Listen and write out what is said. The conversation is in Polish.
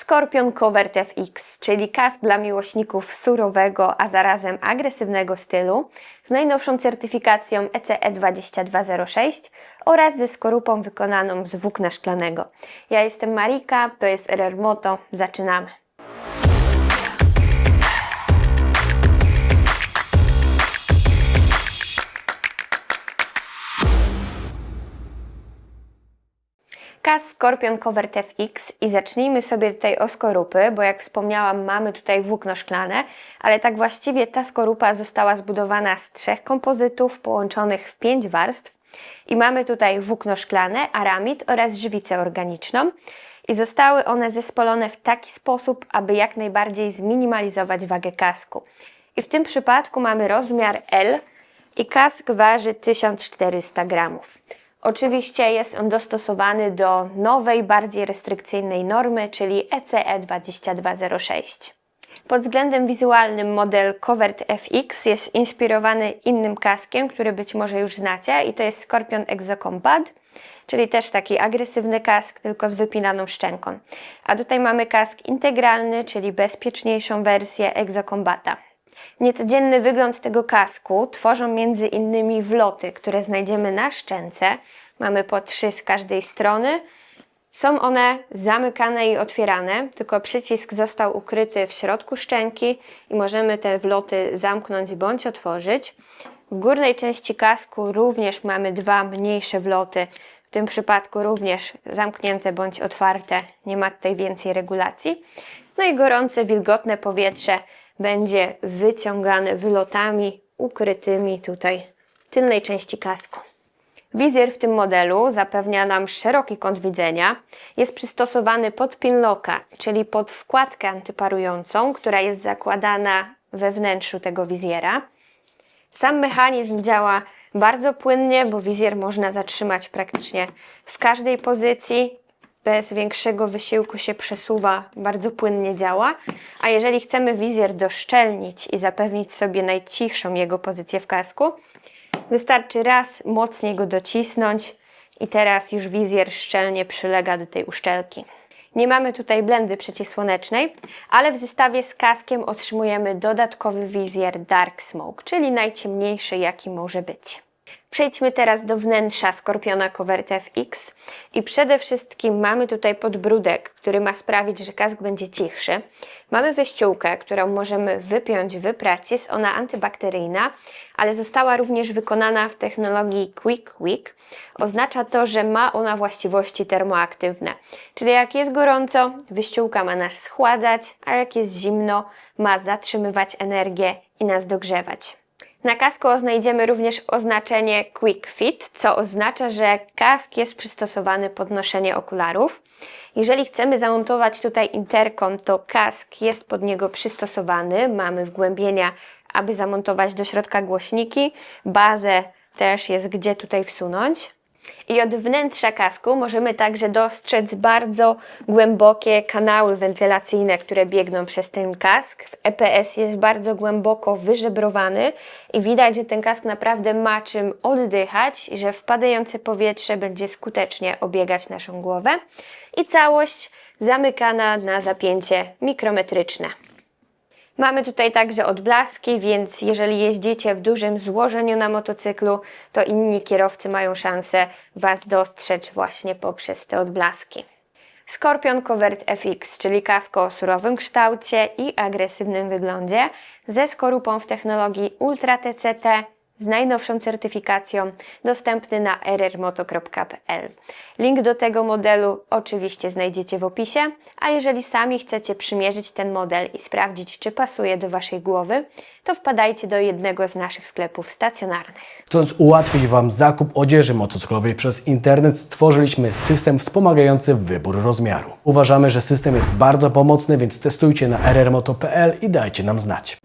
Scorpion Covert FX, czyli kask dla miłośników surowego, a zarazem agresywnego stylu, z najnowszą certyfikacją E ECE 2206 oraz ze skorupą wykonaną z włókna szklanego. Ja jestem Marika, to jest RR Moto, zaczynamy. Kask Scorpion Covert FX i zacznijmy sobie tutaj o skorupy, bo jak wspomniałam mamy tutaj włókno szklane, ale tak właściwie ta skorupa została zbudowana z trzech kompozytów połączonych w pięć warstw i mamy tutaj włókno szklane, aramid oraz żywicę organiczną i zostały one zespolone w taki sposób, aby jak najbardziej zminimalizować wagę kasku. I w tym przypadku mamy rozmiar L i kask waży 1400 gramów. Oczywiście jest on dostosowany do nowej, bardziej restrykcyjnej normy, czyli E ECE 2206. Pod względem wizualnym model Covert FX jest inspirowany innym kaskiem, który być może już znacie i to jest Scorpion Exocombat, czyli też taki agresywny kask, tylko z wypinaną szczęką. A tutaj mamy kask integralny, czyli bezpieczniejszą wersję Exocombata. Niecodzienny wygląd tego kasku tworzą między innymi wloty, które znajdziemy na szczęce. Mamy po trzy z każdej strony. Są one zamykane i otwierane, tylko przycisk został ukryty w środku szczęki i możemy te wloty zamknąć bądź otworzyć. W górnej części kasku również mamy dwa mniejsze wloty, w tym przypadku również zamknięte bądź otwarte, nie ma tutaj więcej regulacji. No i gorące, wilgotne powietrze będzie wyciągane wylotami ukrytymi tutaj w tylnej części kasku. Wizjer w tym modelu zapewnia nam szeroki kąt widzenia. Jest przystosowany pod pinlocka, czyli pod wkładkę antyparującą, która jest zakładana we wnętrzu tego wizjera. Sam mechanizm działa bardzo płynnie, bo wizjer można zatrzymać praktycznie w każdej pozycji. Bez większego wysiłku się przesuwa, bardzo płynnie działa. A jeżeli chcemy wizjer doszczelnić i zapewnić sobie najcichszą jego pozycję w kasku, wystarczy raz mocniej go docisnąć i teraz już wizjer szczelnie przylega do tej uszczelki. Nie mamy tutaj blendy przeciwsłonecznej, ale w zestawie z kaskiem otrzymujemy dodatkowy wizjer Dark Smoke, czyli najciemniejszy jaki może być. Przejdźmy teraz do wnętrza Skorpiona Covert FX i przede wszystkim mamy tutaj podbródek, który ma sprawić, że kask będzie cichszy. Mamy wyściółkę, którą możemy wypiąć w pracy, jest ona antybakteryjna, ale została również wykonana w technologii Quick Wick. Oznacza to, że ma ona właściwości termoaktywne, czyli jak jest gorąco, wyściółka ma nas schładzać, a jak jest zimno, ma zatrzymywać energię i nas dogrzewać. Na kasku znajdziemy również oznaczenie Quick Fit, co oznacza, że kask jest przystosowany pod noszenie okularów. Jeżeli chcemy zamontować tutaj interkom, to kask jest pod niego przystosowany. Mamy wgłębienia, aby zamontować do środka głośniki. Bazę też jest gdzie tutaj wsunąć. I od wnętrza kasku możemy także dostrzec bardzo głębokie kanały wentylacyjne, które biegną przez ten kask. W EPS jest bardzo głęboko wyżebrowany i widać, że ten kask naprawdę ma czym oddychać i że wpadające powietrze będzie skutecznie obiegać naszą głowę. I całość zamykana na zapięcie mikrometryczne. Mamy tutaj także odblaski, więc jeżeli jeździcie w dużym złożeniu na motocyklu, to inni kierowcy mają szansę Was dostrzec właśnie poprzez te odblaski. Scorpion Covert FX, czyli kasko o surowym kształcie i agresywnym wyglądzie, ze skorupą w technologii Ultra TCT, z najnowszą certyfikacją, dostępny na rrmoto.pl. Link do tego modelu oczywiście znajdziecie w opisie, a jeżeli sami chcecie przymierzyć ten model i sprawdzić, czy pasuje do Waszej głowy, to wpadajcie do jednego z naszych sklepów stacjonarnych. Chcąc ułatwić Wam zakup odzieży motocyklowej przez internet, stworzyliśmy system wspomagający wybór rozmiaru. Uważamy, że system jest bardzo pomocny, więc testujcie na rrmoto.pl i dajcie nam znać.